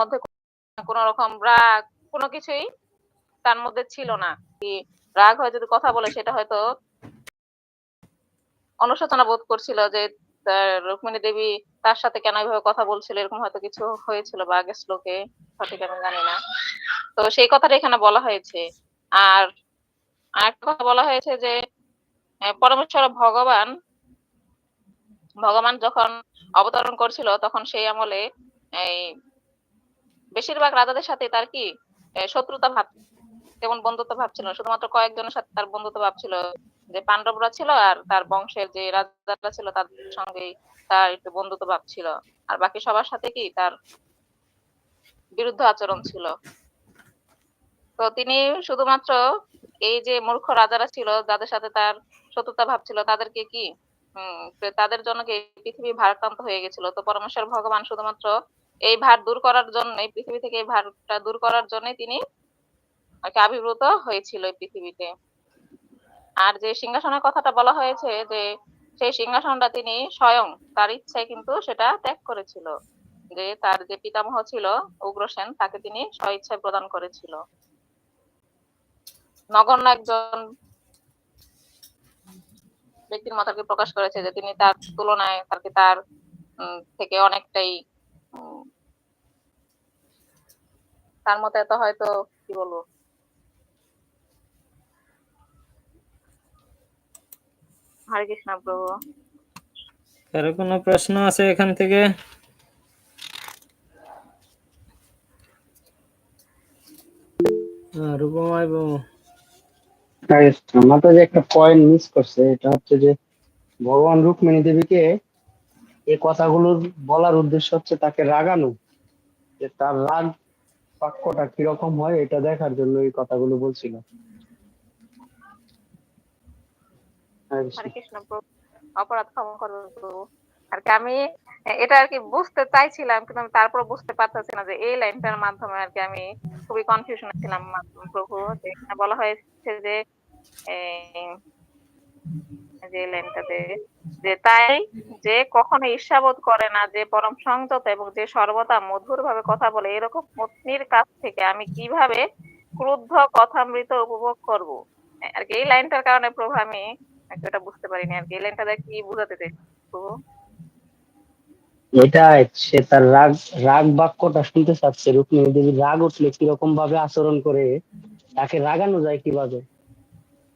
মধ্যে কোন রকম রাগ, কোনো কিছুই তার মধ্যে ছিল না। রাগ হয়ে যদি কথা বলে, সেটা হয়তো অনুশোচনা বোধ করছিল যে রুক্মিণী দেবী তার সাথে কেন এইভাবে কথা বলছিল, এরকম হয়তো কিছু হয়েছিল বা আগের শ্লোকে, সঠিক আমি জানি না। তো সেই কথাটা এখানে বলা হয়েছে। আর আরেকটা কথা বলা হয়েছে যে পরমেশ্বর ভগবান ভগবান যখন অবতরণ করছিল, তখন সেই আমলে এই বেশিরভাগ রাজাদের সাথে তার কি শত্রুতা ভাব, তেমন বন্ধুত্ব ভাব ছিল শুধুমাত্র কয়েকজনের সাথে তার বন্ধুত্ব ভাব ছিল যে পাণ্ডবরা ছিল আর তার বংশের যে রাজারা ছিল তাদের সঙ্গেই তার একটু বন্ধুত্ব ভাব ছিল। আর বাকি সবার সাথে কি তার বিরুদ্ধ আচরণ ছিল। তো তিনি শুধুমাত্র এই যে মূর্খ রাজারা ছিল, যাদের সাথে তার শত্রুতা ভাব ছিল, তাদেরকে কি তাদের জন্য কি পৃথিবী ভারাক্রান্ত হয়ে গেছিল? তো পরমেশ্বর ভগবান শুধুমাত্র এই ভার দূর করার জন্য, এই পৃথিবী থেকে এই ভারটা দূর করার জন্য তিনি আর কি আবির্ভূত হয়েছিল এই পৃথিবীতে। আর যে সিংহাসনের কথাটা বলা হয়েছে যে, সেই সিংহাসনটা তিনি স্বয়ং তার ইচ্ছায় কিন্তু সেটা ত্যাগ করেছিল। যে তার যে পিতামহ ছিল উগ্রসেন তাকে তিনি স্বইচ্ছায় প্রদান করেছিল। নগণ্য একজন ব্যক্তির মতাকে প্রকাশ করেছে যে, তিনি তার তুলনায় তাকে তার থেকে অনেকটাই তার মতে এত হয়তো কি বলব? হরে কৃষ্ণ প্রভু। কারও কোনো প্রশ্ন আছে এখান থেকে? হ্যাঁ, রূপময় বাবু। মাতা যে একটা পয়েন্ট মিস করছে এটা হচ্ছে যে ভগবান রুক্মিণী দেবীকে এই কথাগুলো বলার উদ্দেশ্য হচ্ছে তাকে রাগানো যে তার রাগ বাক্যটা কীরকম হয় এটা দেখার জন্য এই কথাগুলো বলছিল। অপরাধ ক্ষমা করবেন আর কি আমি এটা আর কি বুঝতে চাইছিলাম, কিন্তু আমি তারপর বুঝতে পারতেছি না যে এই লাইনটার মাধ্যমে আর কি আমি খুবই কনফিউশনে ছিলাম প্রভু। বলা হয়েছে যে যে লাইনটাতে যে তাই যে কখনো ঈর্ষাবোধ করে না, যে পরম সংযত এবং যে সর্বদা মধুর ভাবে কথা বলে, এরকম পত্নীর কাছ থেকে আমি কীভাবে ক্রুদ্ধ কথামৃত উপভোগ করব? আর এই লাইনটার কারণে প্রভু, আমি একটু বুঝতে পারিনি। আর কি, এই লাইনটা কি বুঝাতে চাই প্রভু? এটা সে তার রাগ রাগ বাক্যটা শুনতে চাচ্ছে। রুক্মিণী দেবীর রাগ উঠলে কীরকম ভাবে আচরণ করে, তাকে রাগানো যায় কীভাবে?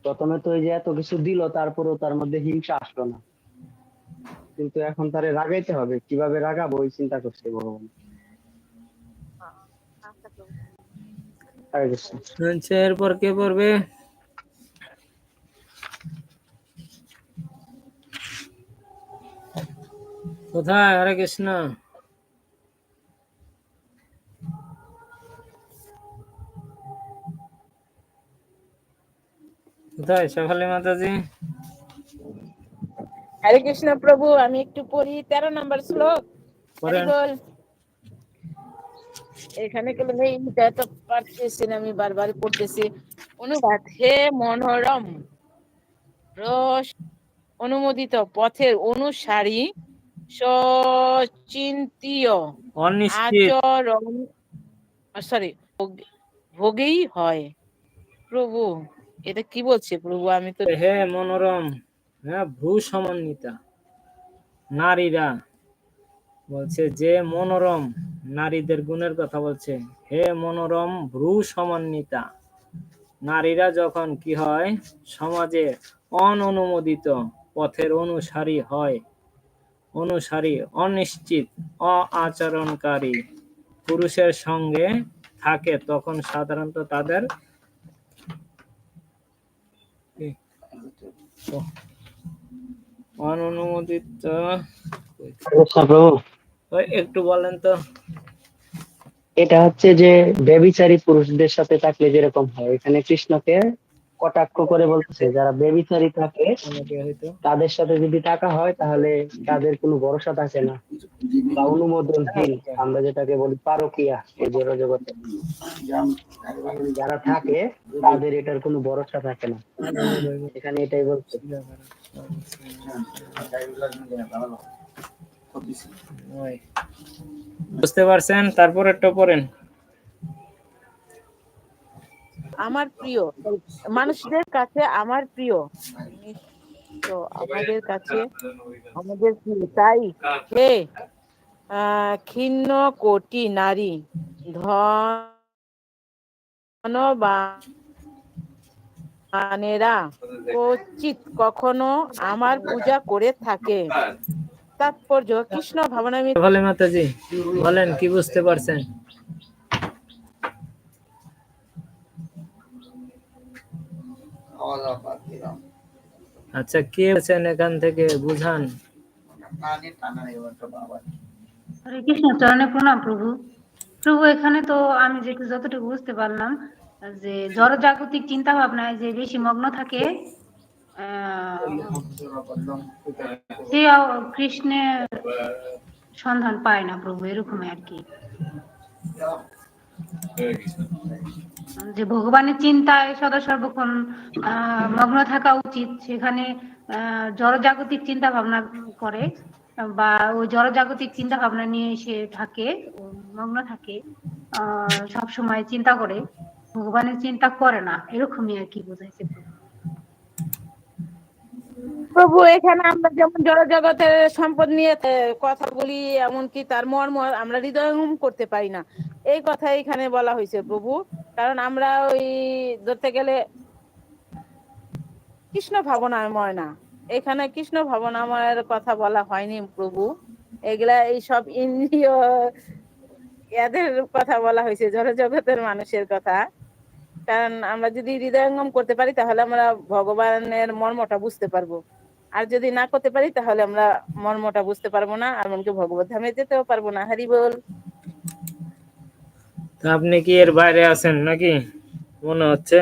প্রথমে তো এই যে এত কিছু দিল, তারপরেও তার মধ্যে হিংসা আসলো না। কিন্তু এখন তারে রাগাইতে হবে, কীভাবে রাগাবো ওই চিন্তা করছে ভগবান। এরপর কে পড়বে? কোথায়? হরে কৃষ্ণ। কোথায় শেফালি মাতাজি। হরে কৃষ্ণ প্রভু আমি একটু পড়ি। তেরো নম্বর শ্লোক। বল। এখানে নেই এটা তো পারতেছি না আমি বারবার পড়তেছি। অনুবাদ হে মনোরম রস অনুমোদিত পথের অনুসারী সচিন্তীয় আচরণ সরি ভোগেই হয়। প্রভু এটা কি বলছে প্রভু? আমি তো হে মনোরম হ্যাঁ ভ্রু সমন্বিতা, নারীরা বলছে যে মনোরম, নারীদের গুণের কথা বলছে। হে মনোরম, ভ্রু সমন্বিতা, নারীরা যখন কি হয়? সমাজে অননুমোদিত পথের অনুসারী হয়। অনুসারী, অনিশ্চিত, অআচরণকারী। পুরুষের সঙ্গে থাকে, তখন সাধারণত তাদের কি? ও, অননুমোদিত একটু বলেন তো। এটা হচ্ছে যে ব্যবিচারী পুরুষদের সাথে থাকলে যেরকম হয় এখানে কৃষ্ণকে কটাক্ষ করে বলতেছে, যারা বেবিচারী থাকে, তাদের সাথে যদি টাকা হয়, তাহলে তাদের কোনো ভরসা থাকে না। বা অনুমোদনহীন, আমরা যেটাকে বলি পারকিয়া এই জড় জগতে যারা থাকে, তাদের এটার কোনো ভরসা থাকে না। এখানে এটাই বলছে। বুঝতে পারছেন? তারপর একটা পড়েন। আমার প্রিয়। মানুষদের কাছে আমার প্রিয়। তো আমাদের কাছে, আমাদের প্রিয়। তাই হে ক্ষীণ কোটি নারী। ধনবানেরা। কচিত কখনো আমার পূজা করে থাকে। তাৎপর্য কৃষ্ণ ভাবনামী বলে মাতাজি, বলেন, কি বুঝতে পারছেন? আচ্ছা কে আছেন এখান থেকে? বুঝান। হরে কৃষ্ণ চরণে প্রণাম প্রভু। প্রভু, এখানে তো আমি যে যতটুকু বুঝতে পারলাম, যে জড় জাগতিক চিন্তা ভাবনায় যে বেশি মগ্ন থাকে সে কৃষ্ণের সন্ধান পায় না প্রভু, এরকমই আর কি। যে ভগবানের চিন্তায় সদা সর্বক্ষণ মগ্ন থাকা উচিত। সেখানে জড়জাগতিক চিন্তা ভাবনা করে বা ওই জড়জাগতিক চিন্তা ভাবনা নিয়ে সে থাকে মগ্ন থাকে সব সময় চিন্তা করে। ভগবানের চিন্তা করে না। এরকমই আর কি বোঝাইছে প্রভু। এখানে আমরা যেমন জড় জগতের সম্পদ নিয়ে কথা বলি, এমনকি তার মর্ম আমরা হৃদয়ঙ্গম করতে পারি না। এই কথা এখানে বলা হয়েছে প্রভু, কারণ আমরা ওই ধরতে গেলে কৃষ্ণ ভাবনাময় না এখানে কৃষ্ণ ভাবনাময়ের কথা বলা হয়নি প্রভু। এগুলা এই সব ইন্দ্রিয় এদের কথা বলা হয়েছে জড় জগতের মানুষের কথা। কারণ আমরা যদি হৃদয়ঙ্গম করতে পারি, তাহলে আমরা ভগবানের মর্মটা বুঝতে পারব। আর যদি না করতে পারি তাহলে আমরা মর্মটা বুঝতে পারব না আর এমনকি ভগবত ধামে যেতেও পারব না। হরি বল। আপনি কি এর বাইরে আছেন নাকি? মনে হচ্ছে।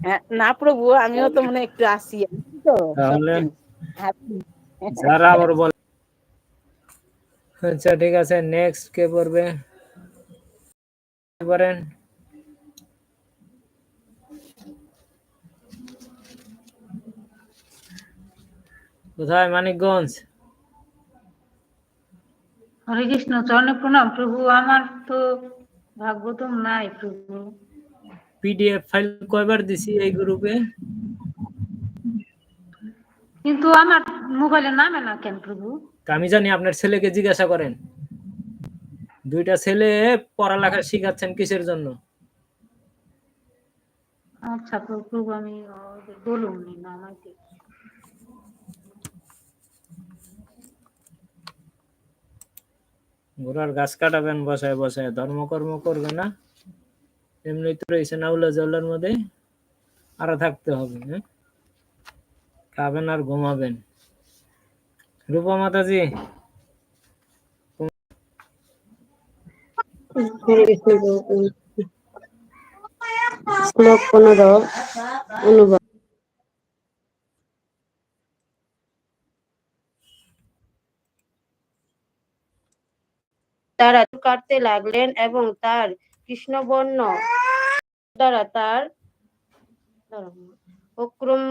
হ্যাঁ, না প্রভু আমিও তো মনে একটু আসি তো তাহলে? যারা আবার বল আচ্ছা ঠিক আছে নেক্সট কে পড়বে? পারেন কোথায় মানিকগঞ্জ? হরে কৃষ্ণ চরণে প্রণাম। প্রভু আমার তো ভাগ্য তো নাই প্রভু। পিডিএফ ফাইল কয়বার দিছি এই গ্রুপে? কিন্তু আমার মোবাইলে নামে না কেন প্রভু? আমি জানি আপনার ছেলেকে জিজ্ঞাসা করেন। দুইটা ছেলে পড়ালেখা শিখাচ্ছেন কিসের জন্য? আচ্ছা প্রভু প্রভু আমি বলুন না আমাকে। ঘোড়ার গাছ কাটাবেন, বসায় বসায় ধর্মকর্ম করবে না। এমনি তো রয়েছে না উল্লা জল্লার মধ্যে আরও থাকতে হবে হ্যাঁ? খাবেন আর ঘুমাবেন। রূপা মাতাজি, শ্লোক তারা কাটতে লাগলেন এবং তার কৃষ্ণবর্ণ দ্বারা তার অক্রম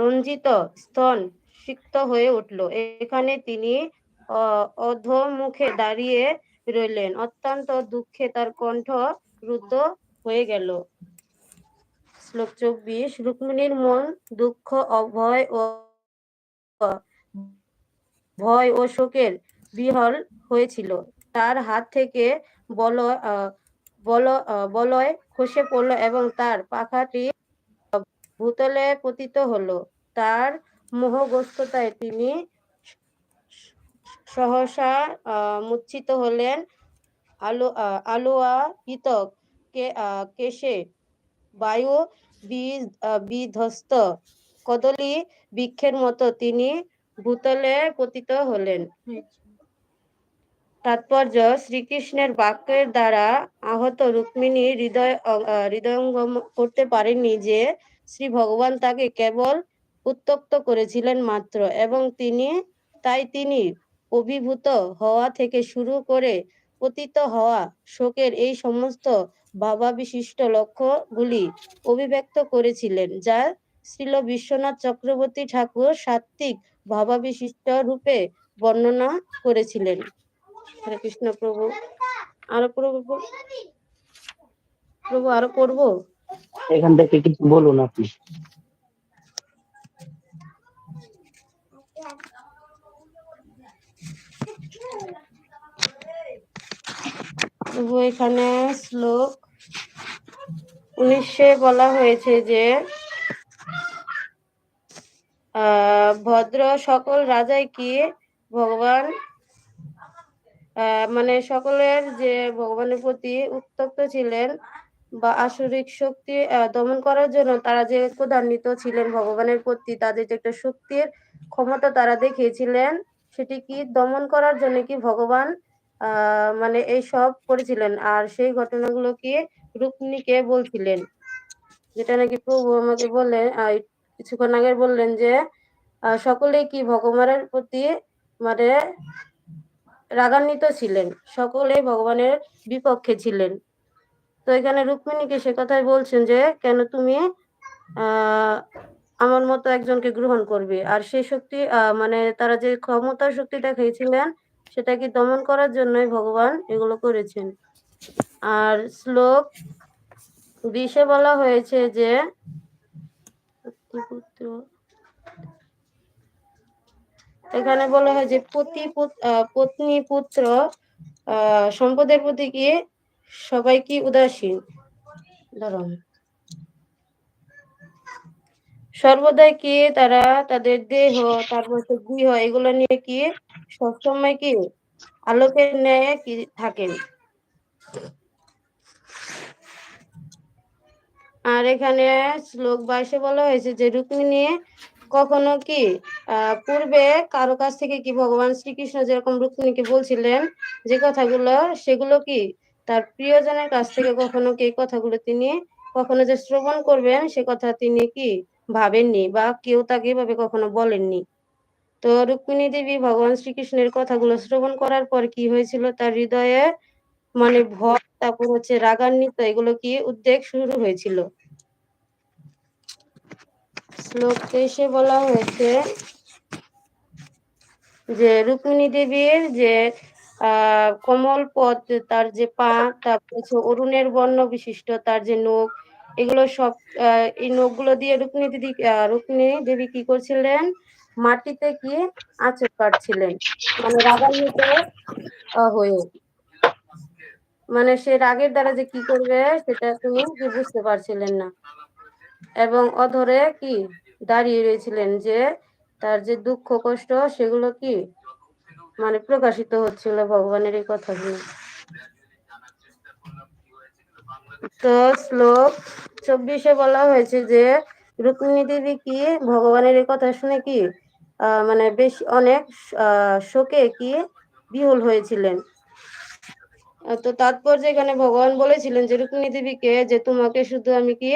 রঞ্জিত স্তন সিক্ত হয়ে উঠল। এখানে তিনি অধোমুখে দাঁড়িয়ে রইলেন। অত্যন্ত দুঃখে তার কণ্ঠ রুদ্ধ হয়ে গেল। শ্লোক চব্বিশ, রুক্মিণীর মন দুঃখ, অভয় ও ভয় ও শোকের বিহল হয়েছিল। তার হাত থেকে বল বল বলয় খসে পড়ল এবং তার পাখাটি ভূতলে পতিত হলো। তার মোহগ্রস্ততায় তিনি সহসা আহ, মূর্ছিত হলেন। আলো আলোয়া পিতক কে কেশে বায়ু বিধ্বস্ত কদলী বৃক্ষের মতো তিনি ভূতলে পতিত হলেন। তাৎপর্য শ্রীকৃষ্ণের বাক্যের দ্বারা আহত রুক্মিণী হৃদয় হৃদয়ঙ্গম করতে পারেননি যে শ্রী ভগবান তাকে কেবল উত্তক্ত করেছিলেন মাত্র এবং তিনি, তাই তিনি অভিভূত হওয়া থেকে শুরু করে পতিত হওয়া শোকের এই সমস্ত ভাবাবিশিষ্ট লক্ষ্যগুলি অভিব্যক্ত করেছিলেন, যা শ্রীল বিশ্বনাথ চক্রবর্তী ঠাকুর সাত্ত্বিক ভাবাবিশিষ্ট রূপে বর্ণনা করেছিলেন। হরে কৃষ্ণ প্রভু। আরও প্রভু? প্রভু আরও পড়ব? এখান থেকে কিছু বলুন আপনি। প্রভু এখানে শ্লোক উনিশে বলা হয়েছে যে আহ, ভদ্র সকল রাজাই কি ভগবান মানে সকলের যে ভগবানের প্রতি উত্তক্ত ছিলেন বা আসরিক শক্তি দমন করার জন্য তারা যে ক্রোধান্বিত ছিলেন ভগবানের প্রতি তাদের যে একটা শক্তির ক্ষমতা তারা দেখিয়েছিলেন সেটি কি দমন করার জন্য কি ভগবান মানে এই সব করেছিলেন? আর সেই ঘটনাগুলো কি রুক্মিণীকে বলছিলেন? যেটা নাকি প্রভু আমাকে বললেন কিছুক্ষণ আগে বললেন যে আহ, সকলেই কি ভগবানের প্রতি মানে রাগান্বিত ছিলেন। সকলেই ভগবানের বিপক্ষে ছিলেন। তো এখানে রুক্মিণীকে সে কথাই বলছেন যে, কেন তুমি আমার মতো একজনকে গ্রহণ করবে? আর সেই শক্তি মানে তারা যে ক্ষমতার শক্তি দেখিয়েছিলেন সেটাকে দমন করার জন্যই ভগবান এগুলো করেছেন? আর শ্লোক বিশে বলা হয়েছে যে এখানে বলা হয় যে পতি পত্নী পুত্র সম্পদের প্রতি কি সবাই কি উদাসীন? দাঁড়ান সর্বদাই কি তারা তাদের দেহ, তারপর গৃহ, এগুলো নিয়ে কি সবসময় কি আলোকের ন্যায় কি থাকেন? আর এখানে শ্লোক বাইশে বলা হয়েছে যে রুক্মিণী কখনো কি পূর্বে কারও কাছ থেকে কি ভগবান শ্রীকৃষ্ণ যেরকম রুক্মিণীকে বলছিলেন যে কথাগুলো, সেগুলো কি তার প্রিয়জনের কাছ থেকে কখনো কি কথাগুলো তিনি কখনো যে শ্রবণ করবেন, সে কথা তিনি কি ভাবেননি বা কেউ তাকে এভাবে কখনো বলেননি? তো রুক্মিণী দেবী ভগবান শ্রীকৃষ্ণের কথাগুলো শ্রবণ করার পর কি হয়েছিল? তার হৃদয়ে মানে ভয়, তারপর হচ্ছে রাগান্বিত, এগুলো কি উদ্বেগ শুরু হয়েছিল? শ্লোক তেইশে বলা হয়েছে যে রুক্মিণী দেবীর যে কমল পদ, তার যে পা তারপর অরুণের বর্ণ বিশিষ্ট, তার যে নখ, এগুলো সব এই নখগুলো দিয়ে রুক্মিণী দিদি রুক্মিণী দেবী কি করছিলেন? মাটিতে কি আঁচড় কাটছিলেন। মানে রাগান্বিত হয়ে। মানে সে রাগের দ্বারা যে কি করবে, সেটা কি বুঝতে পারছিলেন না। এবং অধরে কি দাঁড়িয়ে রয়েছিলেন যে তার যে দুঃখ, কষ্ট, সেগুলো কি মানে প্রকাশিত হচ্ছিল ভগবানের এই কথাগুলো? তো শ্লোক চব্বিশে বলা হয়েছে যে, রুক্মিণী দেবী কি ভগবানের এই কথা শুনে কি মানে বেশ অনেক শোকে কি বিহল হয়েছিলেন? তো তাৎপর্য এখানে ভগবান বলেছিলেন যে, রুক্মিণী দেবীকে, যে তোমাকে শুধু আমি কি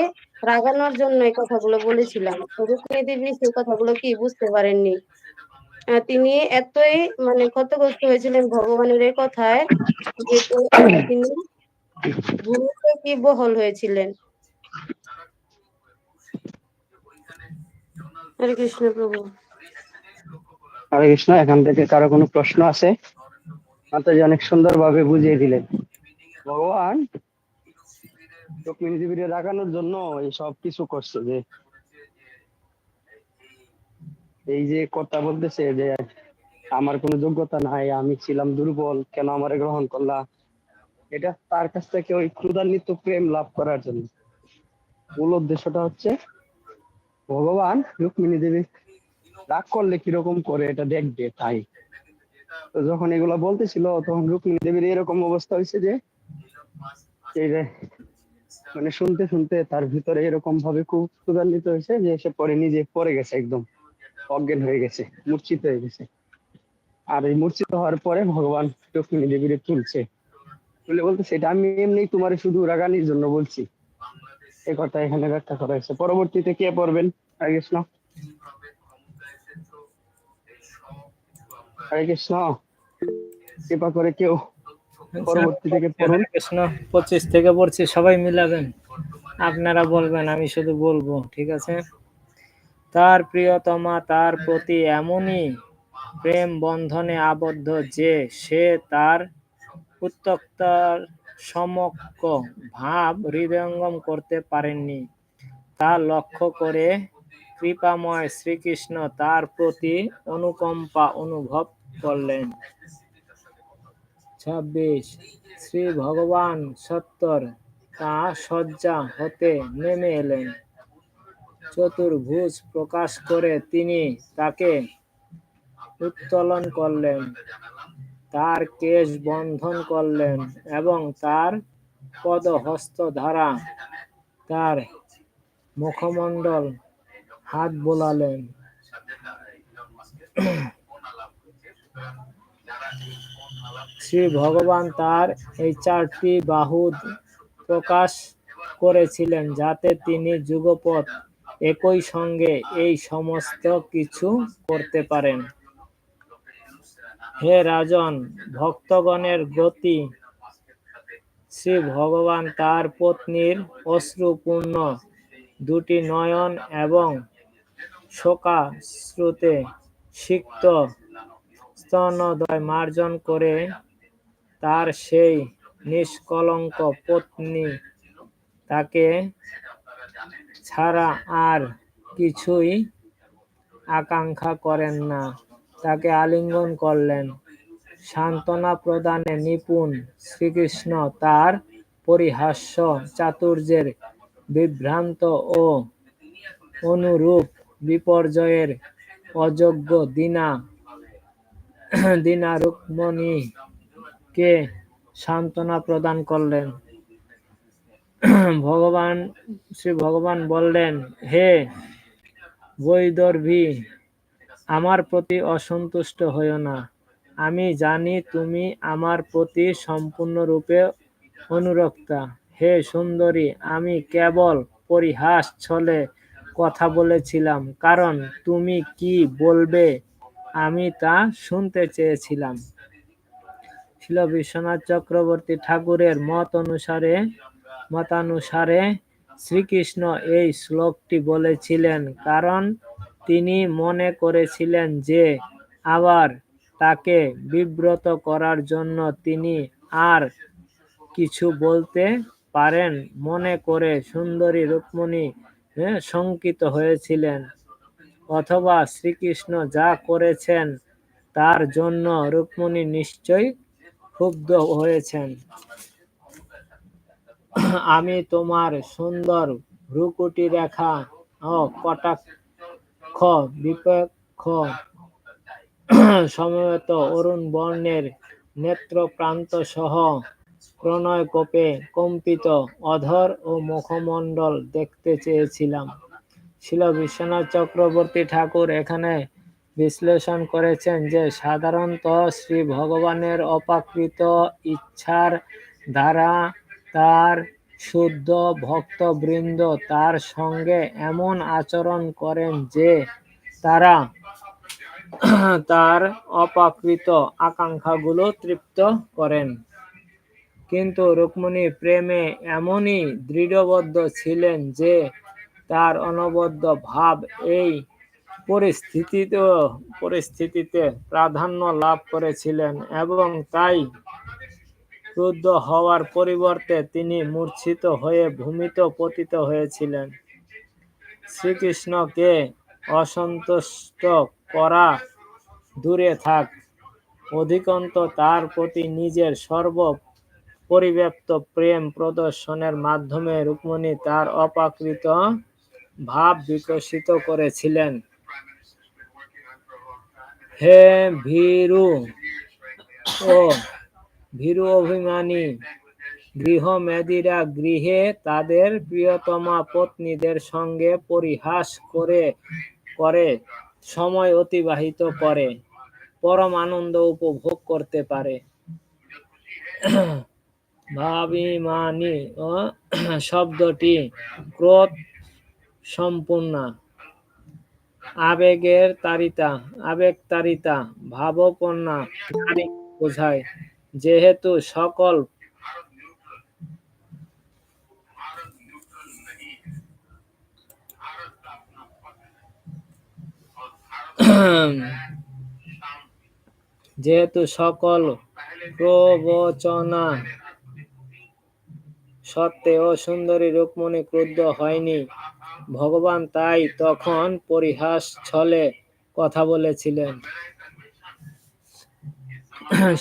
রাগানোর জন্য এই কথাগুলো বলেছিলাম? রুক্মিণী দেবী সেই কথাগুলো কি বুঝতে পারেননি। তিনি এতই মানে ক্ষতগ্রস্ত হয়েছিলেন ভগবানের এই কথায় তিনি কি বহল হয়েছিলেন। হরে কৃষ্ণ প্রভু। হরে কৃষ্ণ, এখান থেকে কারও কোনো প্রশ্ন আছে? মাতাজি অনেক সুন্দর ভাবে বুঝিয়ে দিলেন। ভগবান রুক্মিণী দেবীরে রাগানোর জন্য এই সব কিছু করছে যে, এই যে কথা বলতেছে যে, আমার কোনো যোগ্যতা নাই, আমি ছিলাম দুর্বল, কেন আমারে গ্রহণ করলা? এটা তার কাছ থেকে ওই ক্রুদান্বিত প্রেম লাভ করার জন্য। মূল উদ্দেশ্যটা হচ্ছে, ভগবান রুক্মিণী দেবী রাগ করলে কীরকম করে এটা দেখবে তাই। যখন এগুলা বলতেছিল, তখন রুক্মিণী দেবীর এরকম অবস্থা হয়েছে যে মানে শুনতে শুনতে তার ভিতরে এরকম ভাবে খুব ক্ষুধান্বিত হয়েছে যে, সে পরে নিজে পড়ে গেছে একদম, অজ্ঞান হয়ে গেছে, মূর্ছিত হয়ে গেছে। আর এই মূর্ছিত হওয়ার পরে ভগবান রুক্মিণী দেবীর তুলছে। তুলে বলতেছে সেটা আমি এমনি তোমার শুধু রাগানির জন্য বলছি। এ কথা এখানে ব্যাখ্যা করা হয়েছে। পরবর্তীতে কে পড়বেন? কৃষ্ণ হরে কৃষ্ণ। কৃপা করে কেউ পরবর্তী থেকে পড়ুন। কৃষ্ণ পঁচিশ থেকে পড়ছি সবাই মিলাবেন। আপনারা বলবেন আমি শুধু বলব ঠিক আছে? তার প্রিয়তমা তার প্রতি এমনই প্রেম বন্ধনে আবদ্ধ যে সে তার উত্তক্তার সমক্ষ ভাব হৃদয়ঙ্গম করতে পারেননি। তা লক্ষ্য করে কৃপাময় শ্রীকৃষ্ণ তার প্রতি অনুকম্পা অনুভব করলেন। ছাব্বিশ, শ্রী ভগবান সত্তর, তা শয্যা হতে নেমে এলেন। চতুর্ভুজ প্রকাশ করে তিনি তাকে উত্তোলন করলেন, তার কেশ বন্ধন করলেন এবং তার পদহস্ত দ্বারা তার মুখমণ্ডল হাত বোলালেন। শ্রী ভগবান তার এই চারটি বাহু প্রকাশ করেছিলেন যাতে তিনি যুগপৎ একই সঙ্গে এই সমস্ত কিছু করতে পারেন। হে রাজন, ভক্তগণের গতি। শ্রী ভগবান তার পত্নীর অশ্রুপূর্ণ দুটি নয়ন এবং শোকাশ্রুতে সিক্ত স্তনদয় মার্জন করে তার সেই নিষ্কলঙ্ক পত্নী তাকে ছাড়া আর কিছুই আকাঙ্ক্ষা করেন না। তাকে আলিঙ্গন করলেন। সান্ত্বনা প্রদানে নিপুণ শ্রীকৃষ্ণ তার পরিহাস্য চাতুর্যের বিভ্রান্ত ও অনুরূপ বিপর্যয়ের অযোগ্য দিনা দিনা রুক্মণীকে সান্ত্বনা প্রদান করলেন। ভগবান, শ্রী ভগবান বললেন, হে বৈদর্ভী, আমার প্রতি অসন্তুষ্ট হইও না। আমি জানি তুমি আমার প্রতি সম্পূর্ণরূপে অনুরক্তা। হে সুন্দরী, আমি কেবল পরিহাস ছলে কথা বলেছিলাম, কারণ তুমি কি বলবে আমি তা শুনতে চেয়েছিলাম। ছিল বিশ্বনাথ চক্রবর্তী ঠাকুরের মত অনুসারে মতানুসারে শ্রীকৃষ্ণ এই শ্লোকটি বলেছিলেন কারণ তিনি মনে করেছিলেন যে আবার তাকে বিব্রত করার জন্য তিনি আর কিছু বলতে পারেন। মনে করে সুন্দরী রুক্মণী হ্যাঁ, শঙ্কিত হয়েছিলেন। অথবা শ্রীকৃষ্ণ যা করেছেন, তার জন্য রুক্মণী নিশ্চয়ই ক্ষুব্ধ হয়েছেন। আমি তোমার সুন্দর ভ্রুকুটি রেখা ও কটাক্ষ বিপক্ষ সমবেত অরুণ বর্ণের নেত্র প্রান্ত সহ প্রণয় কোপে কম্পিত অধর ও মুখমণ্ডল দেখতে চেয়েছিলাম। ছিল বিশ্বনাথ চক্রবর্তী ঠাকুর এখানে বিশ্লেষণ করেছেন যে সাধারণত শ্রী ভগবানের অপাকৃত ইচ্ছার দ্বারা তার শুদ্ধ ভক্তবৃন্দ তার সঙ্গে এমন আচরণ করেন যে তারা তার অপাকৃত আকাঙ্ক্ষাগুলো তৃপ্ত করেন। কিন্তু রুক্মণী প্রেমে এমনই দৃঢ়বদ্ধ ছিলেন যে তার অনবদ্য ভাব এই পরিস্থিতিতে পরিস্থিতিতে প্রাধান্য লাভ করেছিলেন এবং তাই ক্রুদ্ধ হওয়ার পরিবর্তে তিনি মূর্ছিত হয়ে ভূমিত পতিত হয়েছিলেন। শ্রীকৃষ্ণকে অসন্তুষ্ট করা দূরে থাক, অধিকন্ত তার প্রতি নিজের সর্ব পরিব্যাপ্ত প্রেম প্রদর্শনের মাধ্যমে রুক্মণী তার অপাকৃত ভাব বিকশিত করেছিলেন। হে ভীরু ও ভীরু অভিমানী গৃহমেদীরা গৃহে তাদের প্রিয়তমা পত্নীদের সঙ্গে পরিহাস করে করে, সময় অতিবাহিত করে, পরম আনন্দ উপভোগ করতে পারে। ভাবিমানি শব্দটি ক্রোধ সম্পূর্ণ। আবেগের তারিতা আবেগ তারিতা ভাবপন্না বোঝায়, যেহেতু সকল যেহেতু সকল প্রবচনা সত্ত্বেও সুন্দরী রুক্মণী ক্রুদ্ধ হয়নি ভগবান তাই তখন পরিহাস ছলে কথা বলেছিলেন।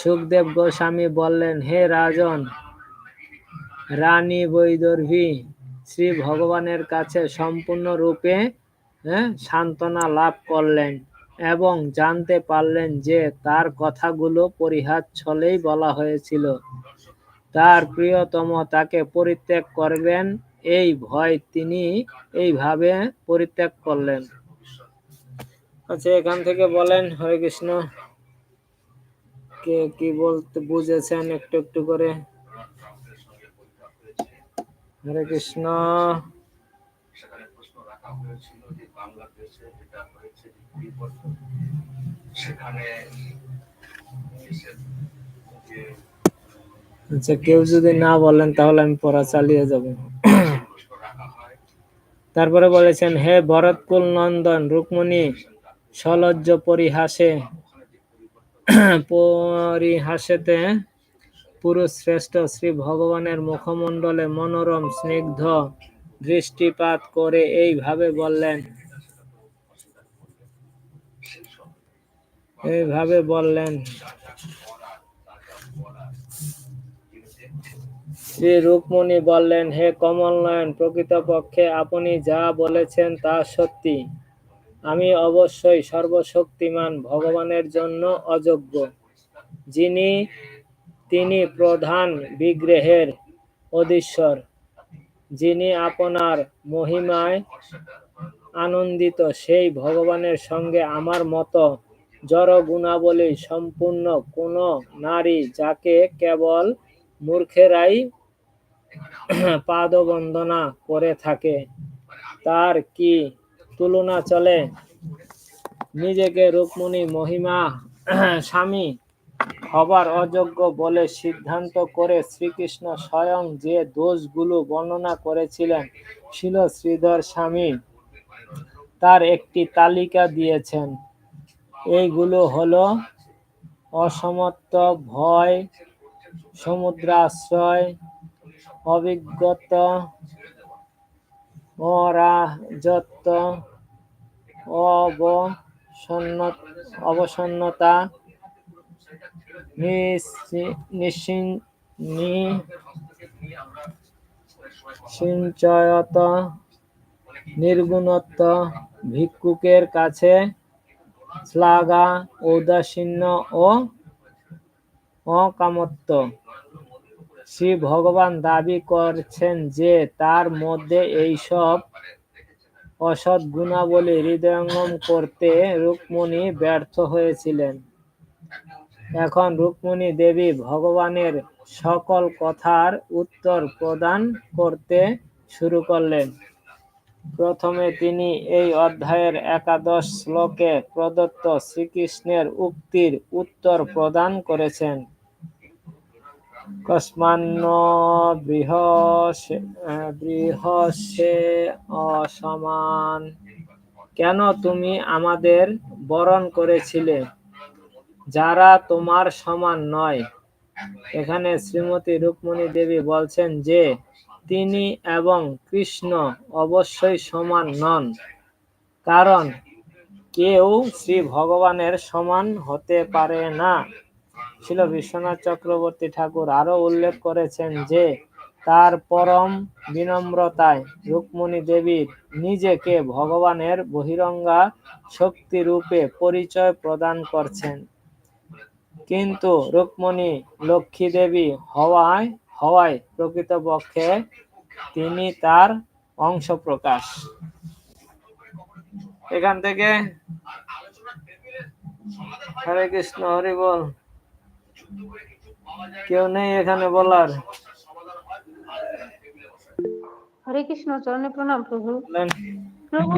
সুখদেব গোস্বামী বললেন হে রাজন রানী বৈদর্ভী শ্রী ভগবানের কাছে সম্পূর্ণরূপে হ্যাঁ, সান্ত্বনা লাভ করলেন এবং জানতে পারলেন যে তার কথাগুলো পরিহাস ছলেই বলা হয়েছিল। তার প্রিয়তম তাকে পরিত্যাগ করবেন এই ভয় তিনি এইভাবে পরিত্যাগ করলেন। আচ্ছা এখান থেকে বলেন, হরে কৃষ্ণ, কে কি বলতে বুঝেছেন একটু একটু করে? হরে কৃষ্ণ। আচ্ছা কেউ যদি না বলেন তাহলে আমি পড়া চালিয়ে যাব। তারপরে বলেছেন, হে ভরতকুল নন্দন, রুকমণি, সলজ্জ পরিহাসে, পরিহাসেতে পুরুষ শ্রেষ্ঠ শ্রী ভগবানের মুখমণ্ডলে মনোরম, স্নিগ্ধ দৃষ্টিপাত করে এইভাবে বললেন। এইভাবে বললেন। শ্রী রুকমণি বললেন, হে কমল নয়ন প্রকৃতপক্ষে আপনি যা বলেছেন তা সত্যি। আমি অবশ্যই সর্বশক্তিমান ভগবানের জন্য অযোগ্য। যিনি, তিনি প্রধান বিগ্রহের অধীশ্বর। যিনি আপনার মহিমায় আনন্দিত, সেই ভগবানের সঙ্গে আমার মতো জড় গুণাবলী সম্পূর্ণ কোন নারী যাকে কেবল মূর্খেরাই পাদবন্দনা করে থাকে। তার কি তুলনা চলে? নিজেকে রুক্মণী মহিমা স্বামী হবার অযোগ্য বলে সিদ্ধান্ত করে শ্রীকৃষ্ণ স্বয়ং যে দোষগুলো বর্ণনা করেছিলেন, ছিল শ্রীধর স্বামী তার একটি তালিকা দিয়েছেন। এইগুলো হলো অসমত্ব, ভয়, সমুদ্রাশ্রয় অভিজ্ঞত অরাজত্ব অবসন্ন অবসন্নতা নিশ্চি- নিশ্চিন- নিশ্চিঞ্চয়ত নির্গুণত্ব ভিক্ষুকের কাছে শ্লাঘা ঔদাসীন্য ও অকামত্ব। শ্রী ভগবান দাবি করছেন যে তার মধ্যে এইসব অসৎ গুণাবলী হৃদয়ঙ্গম করতে রুক্মণী ব্যর্থ হয়েছিলেন। এখন রুক্মণী দেবী ভগবানের সকল কথার উত্তর প্রদান করতে শুরু করলেন। প্রথমে তিনি এই অধ্যায়ের একাদশ শ্লোকে প্রদত্ত শ্রীকৃষ্ণের উক্তির উত্তর প্রদান করেছেন। কস্মান্ন বৃহস্যে আহ, বৃহস্যে অসমান। কেন তুমি আমাদের বরণ করেছিলে? যারা তোমার সমান নয়। এখানে শ্রীমতী রুক্মণী দেবী বলছেন যে তিনি এবং কৃষ্ণ অবশ্যই সমান নন। কারণ কেউ শ্রী ভগবানের সমান হতে পারে না। ছিল বিশ্বনাথ চক্রবর্তী ঠাকুর। আরও উল্লেখ করেছেন যে, তার পরম বিনম্রতায় রুক্মণী দেবীর নিজেকে ভগবানের বহিরঙ্গা শক্তি রূপে পরিচয় প্রদান করছেন। কিন্তু রুক্মণী লক্ষ্মী দেবী হওয়ায় হওয়ায় প্রকৃতপক্ষে তিনি তার অংশ প্রকাশ এখান থেকে হরে কৃষ্ণ, হরি বল। কেউ নেই এখানে বলার। হরে কৃষ্ণ চরণে প্রণাম প্রভু। প্রভু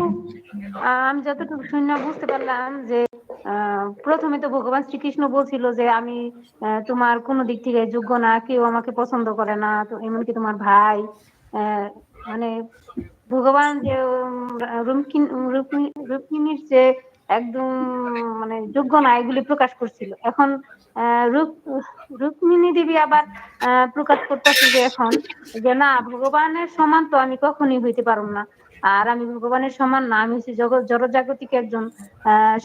আমি যতটুকু শুনে বুঝতে পারলাম যে প্রথমে তো ভগবান শ্রীকৃষ্ণ বলছিল যে আমি তোমার কোনো দিক থেকে যোগ্য না কেউ আমাকে পছন্দ করে না তো এমনকি তোমার ভাই আহ, মানে ভগবান যে রুমকিন রুক্মিণী- রুক্মিণীর যে একদম মানে যোগ্য না এগুলি প্রকাশ করছিল। এখন রুক্মিণী দেবী আবার প্রকাশ করতেছে যে এখন যে না ভগবানের সমান তো আমি কখনই হইতে পারব না। আর আমি ভগবানের সমান না আমি হচ্ছি জড়জাগতিক একজন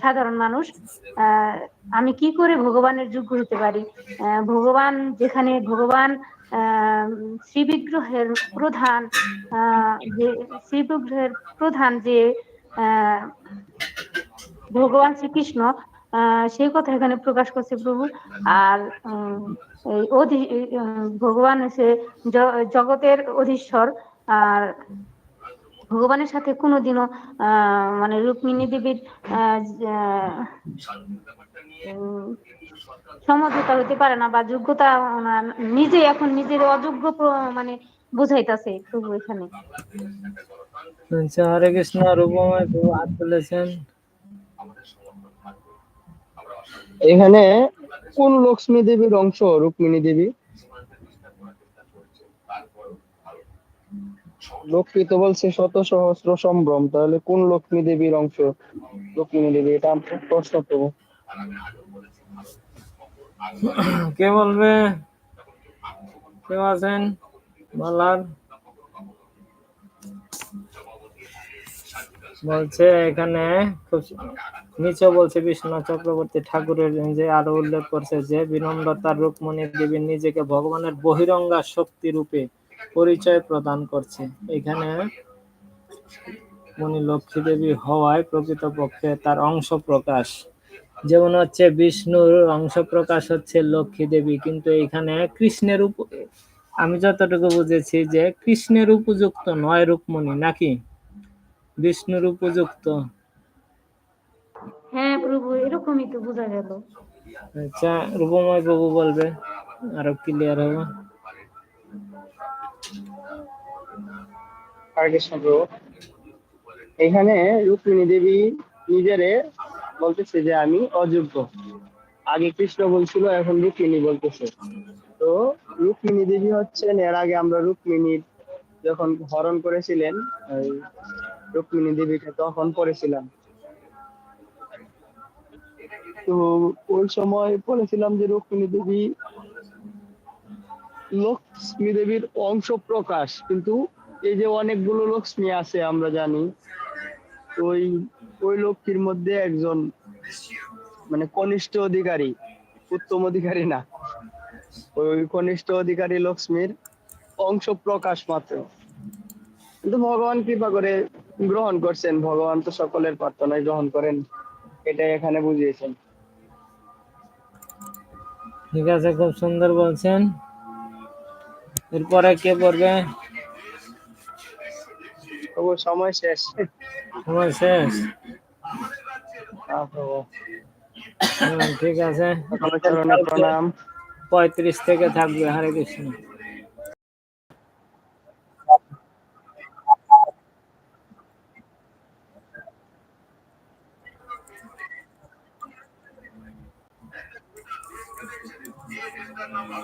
সাধারণ মানুষ। আমি কি করে ভগবানের যোগ্য হতে পারি? ভগবান যেখানে ভগবান আহ, শ্রী প্রধান যে শ্রীবিগ্রহের প্রধান যে ভগবান শ্রীকৃষ্ণ সেই কথা এখানে প্রকাশ করছে প্রভু। আর ভগবান জ- জগতের অধীশ্বর। আর ভগবানের সাথে কোনোদিনও মানে রুক্মিণী দেবীর সমঝোতা হতে পারে না বা যোগ্যতা নিজে এখন নিজের অযোগ্য মানে বুঝাইতেছে প্রভু এখানে। আচ্ছা হরে কৃষ্ণ, রূপময় প্রভু, হাত তুলেছেন। এখানে কোন লক্ষ্মী দেবীর অংশ রুক্মিণী দেবী? লক্ষ্মী তো বলছে শত সহস্র সম্ভ্রম তাহলে কোন লক্ষ্মী দেবীর অংশ? রুক্মিণী দেবী এটা প্রশ্ন তো। কে বলবে? কেউ আছেন? বলার? বলছে এখানে নিচে বলছে বিষ্ণু চক্রবর্তী ঠাকুরের যে আরও উল্লেখ করছে যে বিনম্রতার রুক্মণী দেবী নিজেকে ভগবানের বহিরঙ্গা শক্তি রূপে পরিচয় প্রদান করছে। এখানে মনি লক্ষ্মী দেবী হওয়ায় প্রকৃতপক্ষে তার অংশ প্রকাশ। যেমন হচ্ছে বিষ্ণুর অংশ প্রকাশ হচ্ছে লক্ষ্মী দেবী, কিন্তু এখানে কৃষ্ণের উপ আমি যতটুকু বুঝেছি যে কৃষ্ণের উপযুক্ত নয় রূপমণি নাকি? বিষ্ণুর উপযুক্ত। হ্যাঁ প্রভু এরকমই তো বোঝা গেল। আচ্ছা রূপময় বাবু বলবে আরও ক্লিয়ার হবে। হরে কৃষ্ণ প্রভু। এখানে রুক্মিণী দেবী নিজেরে বলতেছে যে আমি অযোগ্য। আগে কৃষ্ণ বলছিল এখন রুক্মিণী বলতেছে। তো রুক্মিণী দেবী হচ্ছেন এর আগে আমরা রুক্মিণীর যখন হরণ করেছিলেন রুক্মিণী দেবীকে তখন পড়েছিলাম তো ওই সময় বলেছিলাম যে রুক্মিণী দেবী লক্ষ্মী দেবীর অংশ প্রকাশ, কিন্তু এই যে অনেকগুলো লক্ষ্মী আছে আমরা জানি, ওই ওই লক্ষ্মীর মধ্যে একজন মানে কনিষ্ঠ অধিকারী, উত্তম অধিকারী না, ওই কনিষ্ঠ অধিকারী লক্ষ্মীর অংশ প্রকাশ মাত্র। কিন্তু ভগবান কৃপা করে গ্রহণ করছেন ভগবান তো সকলের প্রার্থনায় গ্রহণ করেন এটাই এখানে বুঝিয়েছেন। ঠিক আছে খুব সুন্দর বলছেন। এরপরে কে পড়বে? তবু সময় শেষ। সময় শেষ। ঠিক আছে। প্রণাম। পঁয়ত্রিশ থেকে থাকবে হরে কৃষ্ণ।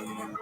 Amen.